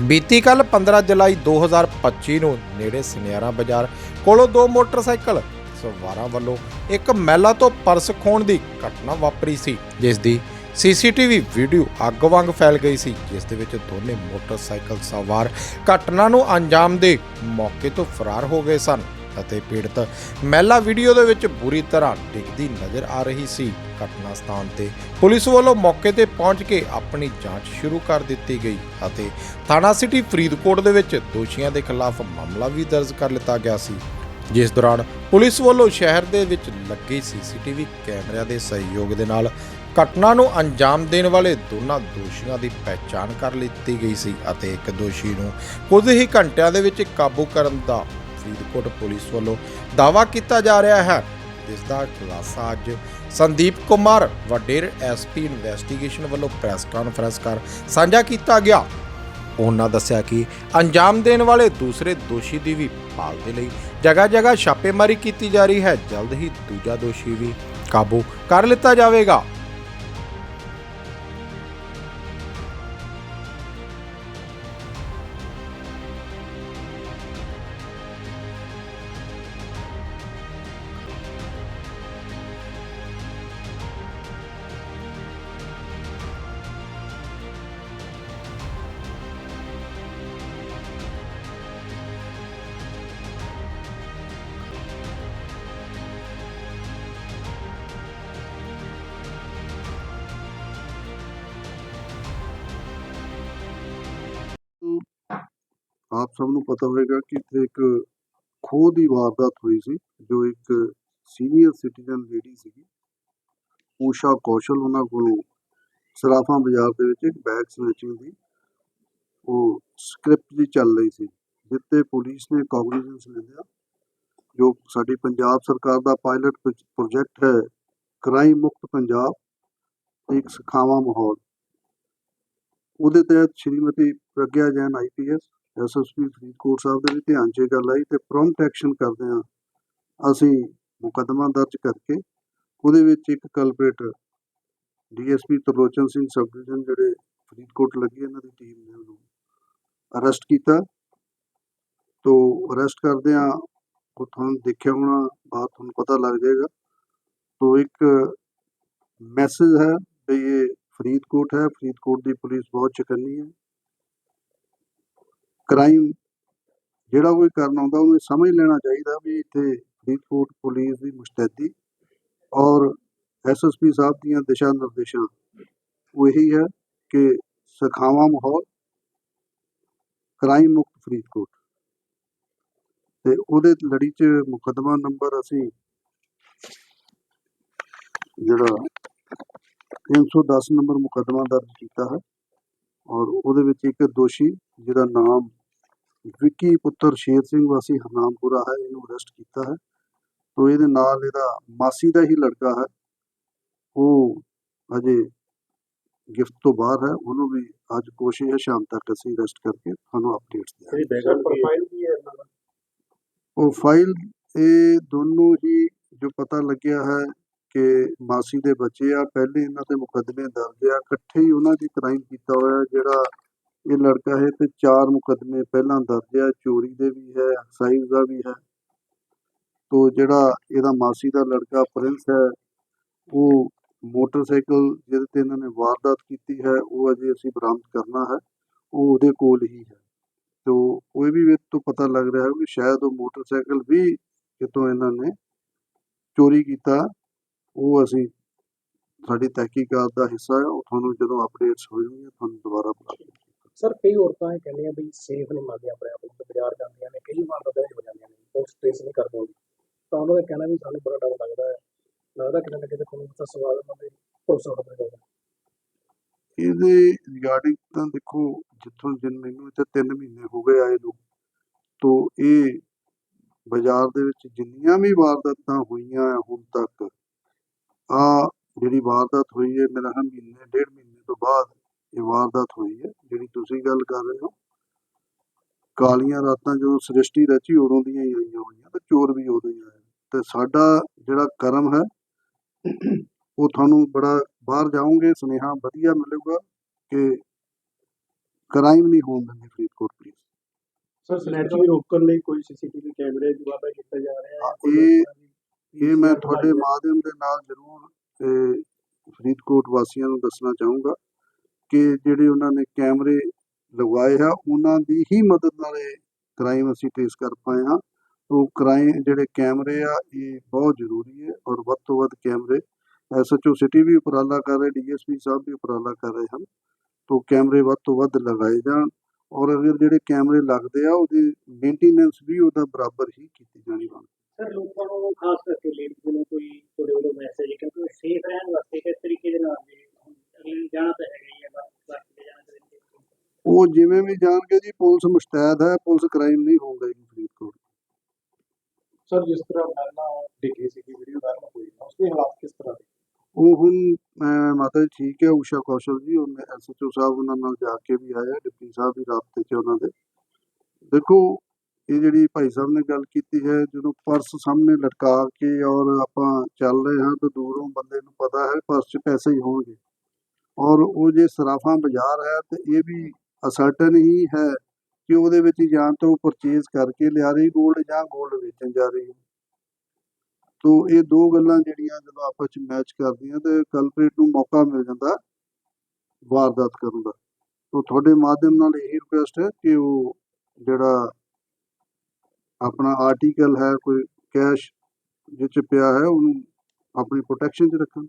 ਬੀਤੀ ਕੱਲ 15 ਜੁਲਾਈ 2025 ਨੂੰ ਨੇੜੇ ਸੁਨਿਆਰਾ ਬਾਜ਼ਾਰ ਕੋਲੋਂ ਦੋ ਮੋਟਰਸਾਈਕਲ ਸਵਾਰਾਂ ਵੱਲੋਂ ਇੱਕ ਮਹਿਲਾ ਤੋਂ ਪਰਸ ਖੋਣ ਦੀ ਘਟਨਾ ਵਾਪਰੀ ਸੀ, ਜਿਸ ਦੀ ਸੀਸੀਟੀਵੀ ਵੀਡੀਓ ਅੱਗ ਵਾਂਗ ਫੈਲ ਗਈ ਸੀ, ਜਿਸ ਦੇ ਵਿੱਚ ਦੋਨੇ ਮੋਟਰਸਾਈਕਲ ਸਵਾਰ ਘਟਨਾ ਨੂੰ ਅੰਜਾਮ ਦੇ ਮੌਕੇ ਤੋਂ ਫਰਾਰ ਹੋ ਗਏ ਸਨ। ਅਤੇ ਪੀੜਤ। ਮਹਿਲਾ ਵੀਡੀਓ ਦੇ ਵਿੱਚ ਬੁਰੀ ਤਰ੍ਹਾਂ ਡਿੱਗਦੀ ਨਜ਼ਰ ਆ ਰਹੀ ਸੀ। ਘਟਨਾ ਸਥਾਨ ਤੇ ਪੁਲਿਸ ਵੱਲੋਂ ਮੌਕੇ ਤੇ ਪਹੁੰਚ ਕੇ ਆਪਣੀ ਜਾਂਚ ਸ਼ੁਰੂ ਕਰ ਦਿੱਤੀ ਗਈ ਅਤੇ ਥਾਣਾ ਸਿਟੀ ਫਰੀਦਕੋਟ ਦੇ ਵਿੱਚ ਦੋਸ਼ੀਆਂ ਦੇ ਖਿਲਾਫ ਮਾਮਲਾ ਵੀ ਦਰਜ ਕਰ ਲਿੱਤਾ ਗਿਆ ਸੀ। ਜਿਸ ਦੌਰਾਨ ਪੁਲਿਸ ਵੱਲੋਂ ਸ਼ਹਿਰ ਦੇ ਵਿੱਚ ਲੱਗੇ ਸੀਸੀਟੀਵੀ ਕੈਮਰਿਆਂ ਦੇ ਸਹਿਯੋਗ ਦੇ ਨਾਲ ਘਟਨਾ ਨੂੰ ਅੰਜਾਮ ਦੇਣ ਵਾਲੇ ਦੋਨਾਂ ਦੋਸ਼ੀਆਂ ਦੀ ਪਹਿਚਾਣ ਕਰ ਲਿੱਤੀ ਗਈ ਸੀ ਅਤੇ ਇੱਕ ਦੋਸ਼ੀ ਨੂੰ ਕੁਝ ਹੀ ਘੰਟਿਆਂ ਦੇ ਵਿੱਚ ਕਾਬੂ ਕਰਨ ਦਾ ਫਰੀਦਕੋਟ ਪੁਲਿਸ ਵੱਲੋਂ ਦਾਅਵਾ ਕੀਤਾ ਜਾ ਰਿਹਾ ਹੈ। ਜਿਸ ਦਾ ਖੁਲਾਸਾ ਅੱਜ ਸੰਦੀਪ ਕੁਮਾਰ, ਵਡੇਰ ਐਸਪੀ ਇਨਵੈਸਟੀਗੇਸ਼ਨ ਵੱਲੋਂ ਪ੍ਰੈਸ ਕਾਨਫਰੰਸ ਕਰ ਸਾਂਝਾ ਕੀਤਾ ਗਿਆ। ਉਹਨਾਂ ਦੱਸਿਆ ਕਿ ਅੰਜਾਮ ਦੇਣ ਵਾਲੇ ਦੂਸਰੇ ਦੋਸ਼ੀ ਦੀ ਵੀ ਭਾਲ ਦੇ ਲਈ ਜਗ੍ਹਾ ਜਗ੍ਹਾ ਛਾਪੇਮਾਰੀ ਕੀਤੀ ਜਾ ਰਹੀ ਹੈ। ਜਲਦ ਹੀ ਦੂਜਾ ਦੋਸ਼ੀ ਵੀ ਕਾਬੂ ਕਰ ਲਿੱਤਾ ਜਾਵੇਗਾ। ਆਪ ਸਭ ਨੂੰ ਪਤਾ ਹੋਵੇਗਾ ਕਿ ਇੱਥੇ ਇੱਕ ਖੋਹ ਦੀ ਵਾਰਦਾਤ ਹੋਈ ਸੀ, ਜੋ ਇੱਕ ਸੀਨੀਅਰ ਸਿਟੀਜ਼ਨ ਲੇਡੀ ਸੀਗੀ। ਊਸ਼ਾ ਕੌਸ਼ਲ ਉਹਨਾਂ ਕੋਲੋਂ ਸਰਾਫਾਂ ਬਾਜ਼ਾਰ ਦੇ ਵਿੱਚ ਇੱਕ ਬੈਗ ਸਨੈਚਿੰਗ ਦੀ ਉਹ ਸਕ੍ਰਿਪਟ ਦੀ ਚੱਲ ਰਹੀ ਸੀ ਜਿੱਤੇ ਪੁਲਿਸ ਨੇ ਕੌਗਨੀਜ਼ੈਂਸ ਲਿਆ, ਜੋ ਸਾਡੀ ਪੰਜਾਬ ਸਰਕਾਰ ਦਾ ਪਾਇਲਟ ਪ੍ਰੋਜੈਕਟ ਹੈ ਕ੍ਰਾਈਮ ਮੁਕਤ ਪੰਜਾਬ, ਇੱਕ ਸਿਖਾਵਾਂ ਮਾਹੌਲ। ਉਹਦੇ ਤਹਿਤ ਸ਼੍ਰੀਮਤੀ ਪ੍ਰਗਿਆ ਜੈਨ ਆਈਪੀਐਸ ਐਸਐਸਪੀ ਫਰੀਦਕੋਟ ਸਾਹਿਬ ਦੇ ਵੀ ਧਿਆਨ 'ਚ ਇਹ ਗੱਲ ਆਈ ਤੇ ਪ੍ਰੋਮਪਟ ਐਕਸ਼ਨ ਕਰਦੇ ਹਾਂ ਅਸੀਂ ਮੁਕੱਦਮਾ ਦਰਜ ਕਰਕੇ। ਉਹਦੇ ਵਿੱਚ ਇੱਕ ਕਲਪਰੇਟ DSP Tarlochan Singh sub division ਜਿਹੜੇ ਫਰੀਦਕੋਟ ਲੱਗੇ ਇਹਨਾਂ ਦੀ ਟੀਮ ਨੇ ਉਹਨੂੰ ਅਰੈਸਟ ਕੀਤਾ। ਤੋਂ ਅਰੈਸਟ ਕਰਦੇ ਆ ਉਹ ਤੁਹਾਨੂੰ ਦੇਖਿਆ ਹੋਣਾ, ਬਾਅਦ ਤੁਹਾਨੂੰ ਪਤਾ ਲੱਗ ਜਾਏਗਾ। ਤੋਂ ਇੱਕ ਮੈਸੇਜ ਹੈ ਵੀ ਇਹ ਫਰੀਦਕੋਟ ਹੈ, ਫਰੀਦਕੋਟ ਦੀ ਪੁਲਿਸ ਬਹੁਤ ਚਕੰਨੀ ਹੈ। ਕ੍ਰਾਈਮ ਜਿਹੜਾ ਕੋਈ ਕਰਨ ਆਉਂਦਾ ਉਹਨੂੰ ਸਮਝ ਲੈਣਾ ਚਾਹੀਦਾ ਵੀ ਇੱਥੇ ਫਰੀਦਕੋਟ ਪੁਲਿਸ ਦੀ ਮੁਸਤੈਦੀ ਔਰ ਐਸਐਸਪੀ ਸਾਹਿਬ ਦੀਆਂ ਦਿਸ਼ਾ ਨਿਰਦੇਸ਼ਾਂ। ਉਹ ਇਹੀ ਹੈ ਕਿ ਸਖਾਵਾ ਮਾਹੌਲ ਕ੍ਰਾਈਮ ਮੁਕਤ ਫਰੀਦਕੋਟ। ਤੇ ਉਹਦੇ ਲੜੀ 'ਚ ਮੁਕੱਦਮਾ ਨੰਬਰ ਅਸੀਂ ਜਿਹੜਾ 310 ਨੰਬਰ ਮੁਕੱਦਮਾ ਦਰਜ ਕੀਤਾ ਹੈ ਔਰ ਉਹਦੇ ਵਿੱਚ ਇੱਕ ਦੋਸ਼ੀ ਜਿਹਦਾ ਨਾਮ ਵਿੱਕੀ ਪੁੱਤਰ ਸ਼ੇਰ ਸਿੰਘ ਵਾਸੀ ਹਰਨਾਮਪੁਰਾ ਹੈ ਇਹਨੂੰ ਅਰੈਸਟ ਕੀਤਾ ਹੈ। ਤੋਂ ਇਹਦੇ ਨਾਲ ਇਹਦਾ ਮਾਸੀ ਦਾ ਹੀ ਲੜਕਾ ਹੈ। ਉਹ ਅਜੇ ਗਿਫਟ ਤੋਂ ਬਾਹਰ ਹੈ। ਉਹਨੂੰ ਵੀ ਅੱਜ ਕੋਸ਼ਿਸ਼ ਹੈ ਸ਼ਾਮ ਤੱਕ ਅਸੀਂ ਅਰੈਸਟ ਕਰਕੇ ਤੁਹਾਨੂੰ ਅਪਡੇਟਸ ਦੇਵਾਂਗੇ। ਜਿਹੜੀ ਬੈਗਨ ਪ੍ਰੋਫਾਈਲ ਕੀ ਹੈ ਇਹਨਾਂ ਦਾ? ਉਹ ਫਾਈਲ ਇਹ ਦੋਨੋਂ ਹੀ ਜੋ ਪਤਾ ਲੱਗਿਆ ਹੈ ਕਿ ਮਾਸੀ ਦੇ ਬੱਚੇ ਆ। ਪਹਿਲੇ ਇਹਨਾਂ ਤੇ ਮੁਕੱਦਮੇ ਦਰਜ ਆ। ਇਕੱਠੇ ਹੀ ਉਹਨਾਂ ਦੀ ਕ੍ਰਾਈਮ ਕੀਤਾ ਹੋਇਆ ਜਿਹੜਾ ਇਹ ਲੜਕਾ ਹੈ ਤੇ ਚਾਰ ਮੁਕੱਦਮੇ, ਪਹਿਲਾਂ ਦਰਜ ਹੈ, ਚੋਰੀ ਦੇ ਵੀ ਹੈ ਐਕਸਾਈਜ਼ ਦਾ ਵੀ ਹੈ। ਤੋ ਜਿਹੜਾ ਇਹਦਾ ਮਾਸੀ ਦਾ ਲੜਕਾ ਪ੍ਰਿੰਸ ਹੈ, ਉਹ ਮੋਟਰਸਾਈਕਲ ਜਿਹਦੇ ਤੇ ਇਹਨਾਂ ਨੇ ਵਾਰਦਾਤ ਕੀਤੀ ਹੈ, ਉਹ ਅਜੇ ਅਸੀਂ ਬਰਾਮਦ ਕਰਨਾ ਹੈ, ਉਹ ਉਹਦੇ ਕੋਲ ਹੀ ਹੈ। ਤੋ ਕੋਈ ਵੀ ਤੋਂ ਪਤਾ ਲੱਗ ਰਿਹਾ ਹੈ ਕਿ ਸ਼ਾਇਦ ਉਹ ਮੋਟਰਸਾਈਕਲ ਵੀ ਕਿਤੋਂ ਇਹਨਾਂ ਨੇ ਚੋਰੀ ਕੀਤਾ, ਉਹ ਅਸੀਂ ਸਾਡੀ ਤਹਿਕੀਕਾਤ ਦਾ ਹਿੱਸਾ ਹੈ, ਉਹ ਤੁਹਾਨੂੰ ਜਦੋਂ ਅਪਡੇਟਸ ਹੋਣਗੀਆਂ ਤੁਹਾਨੂੰ ਦੁਬਾਰਾ ਬੁਲਾ ਲਾਂਗੇ ਸਰ, ਕਈ ਔਰਤਾਂ ਇਹ ਕਹਿੰਦੀਆਂ ਵੀ ਸੇਫ ਨਹੀਂ ਮੰਨਦੀਆਂ ਆਪਣੇ ਆਪ ਨੂੰ, ਤੇ ਬਾਜ਼ਾਰ ਜਾਂਦੀਆਂ ਨੇ, ਕਈ ਵਾਰ ਤਾਂ ਹੋ ਜਾਂਦੀਆਂ ਨੇ ਪੋਸਟ ਟ੍ਰੇਸ ਨਹੀਂ ਕਰਦੇ ਤਾਂ ਉਹਨਾਂ ਦਾ ਕਹਿਣਾ ਵੀ ਸਾਨੂੰ ਬੜਾ ਡਰ ਲੱਗਦਾ ਹੈ। ਲੱਗਦਾ ਕਿ ਨਾ ਕਿਤੇ ਕੋਈ ਤਾਂ ਸਵਾਲ ਉਹਨਾਂ ਦੇ ਭਰੋਸਾ ਉੱਠ ਜਾਏਗਾ ਇਹਦੇ ਰਿਗਾਰਡਿੰਗ ਤਾਂ ਦੇਖੋ, ਜਿੱਥੋਂ ਜਿਨ ਮੈਨੂੰ ਇੱਥੇ 3 ਮਹੀਨੇ ਹੋ ਗਏ ਆਏ ਨੂੰ, ਤੋਂ ਇਹ ਬਾਜ਼ਾਰ ਦੇ ਵਿੱਚ ਜਿੰਨੀਆਂ ਵੀ ਵਾਰਦਾਤਾਂ ਹੋਈਆਂ ਹੁਣ ਤੱਕ ਆ ਜਿਹੜੀ ਵਾਰਦਾਤ ਹੋਈ ਹੈ, ਮੇਰਾ ਖਿਆਲ ਮਹੀਨੇ, ਡੇਢ ਮਹੀਨੇ ਤੋਂ ਬਾਅਦ ਇਹ ਵਾਰਦਾਤ ਹੋਈ ਹੈ ਜਿਹੜੀ ਤੁਸੀਂ ਗੱਲ ਕਰ ਰਹੇ ਹੋ। ਕਾਲੀਆਂ ਰਾਤਾਂ ਜਦੋਂ ਸ੍ਰਿਸ਼ਟੀ ਰਚੀ ਉਦੋਂ ਦੀਆਂ ਹੀ ਆਈਆਂ ਹੋਈਆਂ ਤੇ ਚੋਰ ਵੀ ਉਦੋਂ ਹੀ ਆਏ ਤੇ ਸਾਡਾ ਜਿਹੜਾ ਕਰਮ ਹੈ ਉਹ ਤੁਹਾਨੂੰ ਬੜਾ ਬਾਹਰ ਜਾਓਗੇ ਸੁਨੇਹਾ ਵਧੀਆ ਮਿਲੇਗਾ ਕਿ ਕ੍ਰਾਈਮ ਨਹੀਂ ਹੋਣ ਦਿੰਦੀ ਫਰੀਦਕੋਟ ਪੁਲਿਸ। ਸਰ ਸਨੈਚਿੰਗ ਰੋਕਣ ਲਈ ਕੋਈ ਸੀਸੀਟੀਵੀ ਕੈਮਰੇ ਦੀ ਕੀਤਾ ਜਾ ਰਿਹਾ ਹੈ? ਇਹ- ਇਹ ਮੈਂ ਤੁਹਾਡੇ ਮਾਧਿਅਮ ਦੇ ਨਾਲ ਜ਼ਰੂਰ ਫਰੀਦਕੋਟ ਵਾਸੀਆਂ ਨੂੰ ਦੱਸਣਾ ਚਾਹੂੰਗਾ। ਕਿ ਜਿਹੜੇ ਉਹਨਾਂ ਨੇ ਕੈਮਰੇ ਲਗਵਾਏ ਆ, ਉਹਨਾਂ ਦੀ ਹੀ ਮਦਦ ਨਾਲ ਇਹ ਕ੍ਰਾਈਮ ਅਸੀਂ ਟ੍ਰੇਸ ਕਰ ਪਾਏ ਹਾਂ। ਉਹ ਕ੍ਰਾਈਮ ਜਿਹੜੇ ਕੈਮਰੇ ਆ, ਇਹ ਬਹੁਤ ਜ਼ਰੂਰੀ ਹੈ ਔਰ ਵੱਧ ਤੋਂ ਵੱਧ ਕੈਮਰੇ ਐਸਐਚਓ ਸਿਟੀ ਵੀ ਉਪਰਾਲਾ ਕਰ ਰਹੇ ਡੀਐਸਪੀ ਸਾਹਿਬ ਵੀ ਉਪਰਾਲਾ ਕਰ ਰਹੇ ਹਨ, ਤੋਂ ਕੈਮਰੇ ਵੱਧ ਤੋਂ ਵੱਧ ਲਗਾਏ ਜਾਣ ਔਰ ਅਗਰ ਜਿਹੜੇ ਕੈਮਰੇ ਲੱਗਦੇ ਆ, ਉਹਦੀ ਮੇਨਟੇਨੈਂਸ ਵੀ ਉਹਦਾ ਬਰਾਬਰ ਹੀ ਕੀਤੀ ਜਾਣੀ ਬਣ ਸਰ, ਲੋਕਾਂ ਨੂੰ ਖਾਸ ਕਰਕੇ ਲੇਡੀਜ਼ ਨੂੰ ਕੋਈ ਤੁਹਾਡੇ ਵੱਲੋਂ ਮੈਸੇਜ ਕਿਉਂਕਿ ਸੇਫ ਰਹਿਣ ਵਾਸਤੇ ਕਿਸ ਤਰੀਕੇ ਦੇ ਨਾਲ ਜੀ ਹੁਣ ਅਗਲੇ ਨੂੰ ਜਾਣਾ ਤਾਂ ਹੈਗਾ ਹੀ ਹੈ ਬਸ ਬਸ ਤੇ ਜਾਣਾ ਚਾਹੀਦਾ ਉਹ ਜਿਵੇਂ ਵੀ ਜਾਣਗੇ ਜੀ ਪੁਲਿਸ ਮੁਸ਼ਤੈਦ ਹੈ ਪੁਲਿਸ ਕ੍ਰਾਈਮ ਨਹੀਂ ਹੋਣ ਦੇਗੀ ਫਰੀਦਕੋਟ ਸਰ ਜਿਸ ਤਰ੍ਹਾਂ ਪਹਿਲਾਂ ਡਿੱਗੀ ਸੀ ਵੀਡੀਓ ਵਾਇਰਲ ਹੋਈ ਉਸਦੇ ਹਾਲਾਤ ਕਿਸ ਤਰ੍ਹਾਂ ਦੇ? ਉਹ ਹੁਣ ਮਾਤਾ ਜੀ ਠੀਕ ਹੈ ਊਸ਼ਾ ਕੌਸ਼ਲ ਜੀ ਉਹਨੇ ਐਸਐਚਓ ਸਾਹਿਬ ਉਹਨਾਂ ਨਾਲ ਜਾ ਕੇ ਵੀ ਆਏ ਆ ਡਿਪਟੀ ਸਾਹਿਬ ਵੀ ਰਾਬਤੇ 'ਚ ਉਹਨਾਂ ਦੇ। ਦੇਖੋ ਇਹ ਜਿਹੜੀ ਭਾਈ ਸਾਹਿਬ ਨੇ ਗੱਲ ਕੀਤੀ ਹੈ ਜਦੋਂ ਪਰਸ ਸਾਹਮਣੇ ਲਟਕਾ ਕੇ ਔਰ ਆਪਾਂ ਚੱਲ ਰਹੇ ਹਾਂ ਤਾਂ ਦੂਰੋਂ ਬੰਦੇ ਨੂੰ ਪਤਾ ਹੈ ਪਰਸ 'ਚ ਪੈਸੇ ਹੀ ਹੋਣਗੇ। ਔਰ ਉਹ ਜੇ ਸਰਾਫਾਂ ਬਾਜ਼ਾਰ ਹੈ ਤੇ ਇਹ ਵੀ ਅਸਰਟਨ ਹੀ ਹੈ ਕਿ ਉਹਦੇ ਵਿੱਚ ਜਾਂ ਤਾਂ ਉਹ ਪਰਚੇਜ਼ ਕਰਕੇ ਲਿਆ ਰਹੀ 골ਡ ਜਾਂ 골ਡ ਵੇਚਣ ਜਾ ਰਹੀ ਹੈ। ਤੋ ਇਹ ਦੋ ਗੱਲਾਂ ਜਿਹੜੀਆਂ ਜਦੋਂ ਆਪਸ ਵਿੱਚ ਮੈਚ ਕਰਦੀਆਂ ਤੇ ਕਲਪਰੇਟ ਨੂੰ ਮੌਕਾ ਮਿਲ ਜਾਂਦਾ ਵਾਰਦਾਤ ਕਰਨ ਦਾ। ਤੋ ਤੁਹਾਡੇ ਮਾਧਿਅਮ ਨਾਲ ਇਹ ਰਿਕੁਐਸਟ ਹੈ ਕਿ ਉਹ ਜਿਹੜਾ ਆਪਣਾ ਆਰਟੀਕਲ ਹੈ, ਕੋਈ ਕੈਸ਼ ਜਿਹ 'ਚ ਪਿਆ ਹੈ, ਉਹਨੂੰ ਆਪਣੀ ਪ੍ਰੋਟੈਕਸ਼ਨ 'ਚ ਰੱਖਣ।